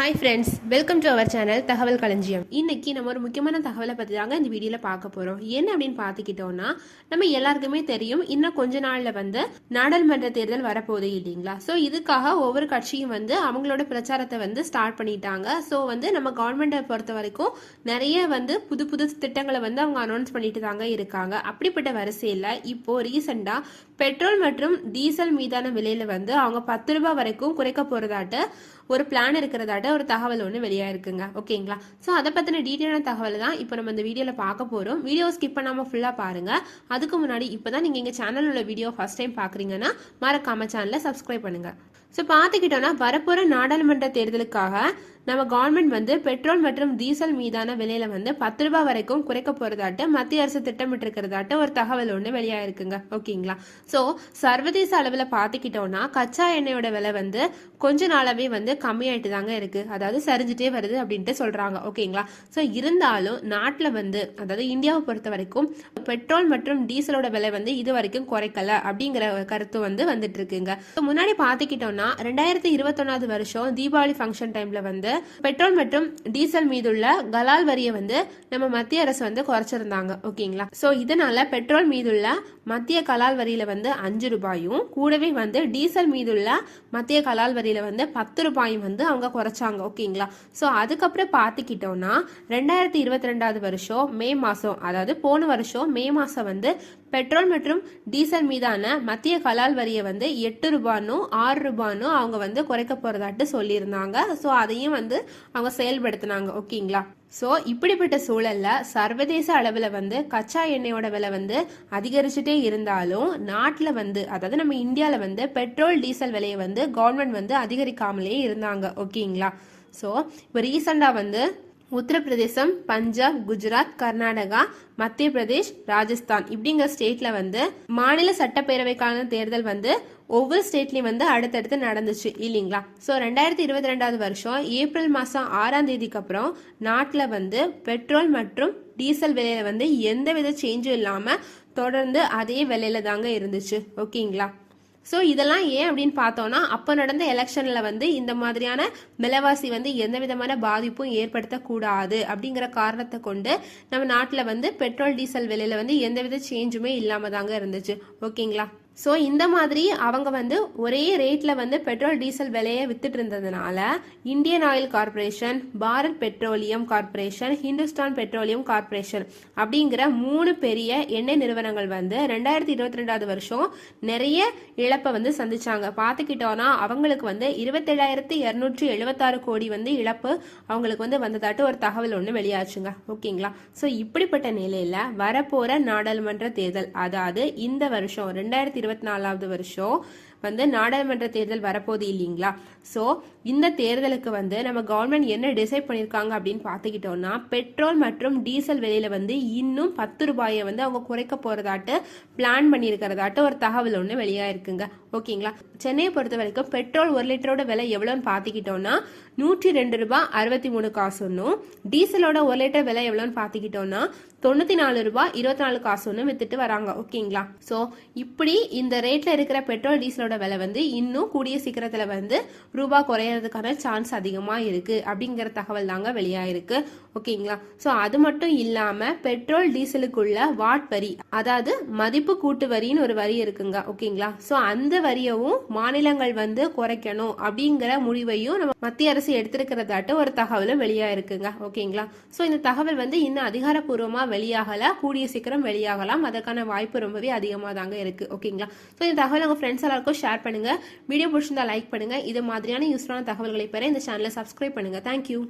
Hi friends welcome to our channel Thagaval Kalanjiyam இன்னைக்கு நம்ம ஒரு முக்கியமான தகவலை பற்றி தாங்க இந்த வீடியோவில் பார்க்க போகிறோம் என்ன அப்படின்னு பார்த்துக்கிட்டோம்னா நம்ம எல்லாருக்குமே தெரியும் இன்னும் கொஞ்ச நாளில் வந்து நாடாளுமன்ற தேர்தல் வரப்போகுது இல்லைங்களா? ஸோ இதுக்காக ஒவ்வொரு கட்சியும் வந்து அவங்களோட பிரச்சாரத்தை வந்து ஸ்டார்ட் பண்ணிட்டாங்க. ஸோ வந்து நம்ம கவர்மெண்ட்டை பொறுத்த வரைக்கும் நிறைய வந்து புது புது திட்டங்களை வந்து அவங்க அனௌன்ஸ் பண்ணிட்டு தாங்க இருக்காங்க. அப்படிப்பட்ட வரிசையில் இப்போது ரீசெண்டாக பெட்ரோல் மற்றும் டீசல் மீதான விலையில் வந்து அவங்க பத்து ரூபாய் வரைக்கும் குறைக்க போகிறதாட்டு ஒரு பிளான் இருக்கிறதாட்ட ஒரு தகவல் ஒன்று வெளியாக இருக்குங்க. ஓகேங்களா? ஸோ அதை பற்றின டீட்டெயிலான தகவல் தான் இப்போ நம்ம இந்த வீடியோவில் பார்க்க போகிறோம் வீடியோ ஸ்கிப் பண்ணாமல் ஃபுல்லாக பாருங்கள் அதுக்கு முன்னாடி இப்போ தான் நீங்கள் எங்கள் சேனலில் உள்ள வீடியோ ஃபர்ஸ்ட் டைம் பார்க்குறீங்கன்னா மறக்காம சேனலை சப்ஸ்கிரைப் பண்ணுங்கள் ஸோ பார்த்துக்கிட்டோன்னா வரப்போகிற நாடாளுமன்ற தேர்தலுக்காக நம்ம கவர்மெண்ட் வந்து பெட்ரோல் மற்றும் டீசல் மீதான விலையில வந்து பத்து ரூபாய் வரைக்கும் குறைக்க போறதாட்டு மத்திய அரசு திட்டமிட்டு இருக்கிறதாட்ட ஒரு தகவல் ஒன்று வெளியாயிருக்குங்க. ஓகேங்களா? ஸோ சர்வதேச அளவில் பார்த்துக்கிட்டோம்னா கச்சா எண்ணெயோட விலை வந்து கொஞ்ச நாளாவே வந்து கம்மியாயிட்டு தாங்க இருக்கு. அதாவது சரிஞ்சிட்டே வருது அப்படின்ட்டு சொல்றாங்க. ஓகேங்களா? ஸோ இருந்தாலும் நாட்டில் வந்து அதாவது இந்தியாவை பொறுத்த வரைக்கும் பெட்ரோல் மற்றும் டீசலோட விலை வந்து இது வரைக்கும் குறைக்கல அப்படிங்கிற கருத்து வந்து வந்துட்டு இருக்குங்க. முன்னாடி பார்த்துக்கிட்டோம்னா ரெண்டாயிரத்தி இருபத்தொன்னாவது வருஷம் தீபாவளி ஃபங்க்ஷன் டைம்ல வந்து பெட்ரோல் மற்றும் டீசல் மீதுள்ள கலால் வரியை வந்து நம்ம மத்திய அரசு வந்து குறைச்சிருந்தாங்க. ஓகேங்களா? ஸோ இதனால பெட்ரோல் மீதுள்ள மத்திய கலால் வரியில வந்து அஞ்சு ரூபாயும் கூடவே வந்து டீசல் மீதுள்ள மத்திய கலால் வரியில வந்து பத்து ரூபாயும் வந்து அவங்க குறைச்சாங்க. ஓகேங்களா? ஸோ அதுக்கப்புறம் பார்த்துக்கிட்டோம்னா ரெண்டாயிரத்தி இருபத்தி ரெண்டாவது வருஷம் மே மாதம் அதாவது போன வருஷம் மே மாதம் வந்து பெட்ரோல் மற்றும் டீசல் மீதான மத்திய கலால் வரியை வந்து எட்டு ரூபானும் ஆறு ரூபானும் அவங்க வந்து குறைக்க போறதாட்டு சொல்லியிருந்தாங்க. ஸோ அதையும் வந்து அவங்க செயல்படுத்தினாங்க ஓகேங்களா? ஸோ இப்படிப்பட்ட சூழல்ல சர்வதேச அளவில் வந்து கச்சா எண்ணெயோட விலை வந்து அதிகரிச்சுட்டே இருந்தாலும் நாட்டில் வந்து அதாவது நம்ம இந்தியாவில் வந்து பெட்ரோல் டீசல் விலையை வந்து கவர்மெண்ட் வந்து அதிகரிக்காமலே இருந்தாங்க ஓகேங்களா? ஸோ இப்போ ரீசெண்டாக வந்து உத்தரப்பிரதேசம் பஞ்சாப் குஜராத் கர்நாடகா மத்திய பிரதேஷ் ராஜஸ்தான் இப்படிங்கிற ஸ்டேட்ல வந்து மாநில சட்டப்பேரவைக்கான தேர்தல் வந்து ஒவ்வொரு ஸ்டேட்லயும் வந்து அடுத்தடுத்து நடந்துச்சு இல்லைங்களா? ஸோ ரெண்டாயிரத்தி இருபத்தி ரெண்டாவது வருஷம் ஏப்ரல் மாதம் ஆறாம் தேதிக்கு அப்புறம் நாட்டில் வந்து பெட்ரோல் மற்றும் டீசல் விலையில வந்து எந்த வித சேஞ்சும் இல்லாமல் தொடர்ந்து அதே விலையில தாங்க இருந்துச்சு. ஓகேங்களா ஸோ இதெல்லாம் ஏன் அப்படின்னு பார்த்தோம்னா அப்போ நடந்த எலெக்ஷனில் வந்து இந்த மாதிரியான விலைவாசி வந்து எந்த விதமான பாதிப்பும் ஏற்படுத்தக்கூடாது அப்படிங்கிற காரணத்தை கொண்டு நம்ம நாட்டில் வந்து பெட்ரோல் டீசல் விலையில வந்து எந்தவித சேஞ்சுமே இல்லாமல் தாங்க இருந்துச்சு. ஓகேங்களா ஸோ இந்த மாதிரி அவங்க வந்து ஒரே ரேட்டில் வந்து பெட்ரோல் டீசல் விலையை வித்துட்டு இருந்ததுனால Indian Oil Corporation Bharat Petroleum Corporation Hindustan Petroleum Corporation அப்படிங்கிற மூணு பெரிய எண்ணெய் நிறுவனங்கள் வந்து ரெண்டாயிரத்தி இருபத்தி ரெண்டாவது வருஷம் நிறைய இழப்பை வந்து சந்திச்சாங்க. பார்த்துக்கிட்டோன்னா அவங்களுக்கு வந்து இருபத்தேழாயிரத்தி இரநூற்றி எழுபத்தாறு கோடி வந்து இழப்பு அவங்களுக்கு வந்து வந்ததாட்டு ஒரு தகவல் ஒன்று வெளியாச்சுங்க. ஓகேங்களா? ஸோ இப்படிப்பட்ட நிலையில் வரப்போகிற நாடாளுமன்ற தேர்தல் அதாவது இந்த வருஷம் ரெண்டாயிரத்தி இருபத்தி நாலாவது வருஷம். வந்து நாடாளுமன்ற தேர்தல் வரப்போகுது இல்லைங்களா? ஸோ இந்த தேர்தலுக்கு வந்து நம்ம கவர்மெண்ட் என்ன டிசைட் பண்ணியிருக்காங்க அப்படின்னு பார்த்துக்கிட்டோம்னா பெட்ரோல் மற்றும் டீசல் விலையில வந்து இன்னும் பத்து ரூபாயை வந்து அவங்க குறைக்க போறதாட்டு பிளான் பண்ணியிருக்கிறதாட்டு ஒரு தகவல் ஒன்று வெளியாயிருக்குங்க. ஓகேங்களா? சென்னையை பொறுத்த வரைக்கும் பெட்ரோல் ஒரு லிட்டரோட விலை எவ்வளோன்னு பார்த்துக்கிட்டோம்னா நூற்றி ரெண்டு ரூபாய் அறுபத்தி மூணு காசுன்னும் டீசலோட ஒரு லிட்டர் விலை எவ்வளோன்னு பார்த்துக்கிட்டோம்னா தொண்ணூற்றி நாலு ரூபாய் இருபத்தி நாலு காசுன்னு வித்துட்டு வராங்க. ஓகேங்களா? ஸோ இப்படி இந்த ரேட்டில் இருக்கிற பெட்ரோல் டீசலோட விலை வந்து இன்னும் கூடிய சீக்கிரத்தில் வந்து ரூபா குறையறதுக்கான சான்ஸ் அதிகமாக இருக்குது அப்படிங்கிற தகவல் தாங்க வெளியாயிருக்கு. ஓகேங்களா? ஸோ அது மட்டும் இல்லாமல் பெட்ரோல் டீசலுக்குள்ள வாட் வரி அதாவது மதிப்பு கூட்டு வரின்னு ஒரு வரி இருக்குங்க. ஓகேங்களா? ஸோ அந்த வரியவும் மாநிலங்கள் வந்து குறைக்கணும் அப்படிங்கிற முடிவையும் நம்ம மத்திய அரசு எடுத்திருக்கிறதாட்ட ஒரு தகவலும் வெளியாயிருக்குங்க. ஓகேங்களா? ஸோ இந்த தகவல் வந்து இன்னும் அதிகாரப்பூர்வமாக வெளியாகலை கூடிய சீக்கிரம் வெளியாகலாம். அதற்கான வாய்ப்பு ரொம்பவே அதிகமாக தாங்க இருக்குது ஓகேங்களா? ஸோ இந்த தகவல் உங்கள் ஃப்ரெண்ட்ஸ் எல்லாருக்கும் ஷேர் பண்ணுங்க. வீடியோ பிடிச்சிருந்தா லைக் பண்ணுங்க. இது மாதிரியான யூஸ்ஃபுல்லான தகவல்களை பெற இந்த சேனலை சப்ஸ்கிரைப் பண்ணுங்க. தேங்க்யூ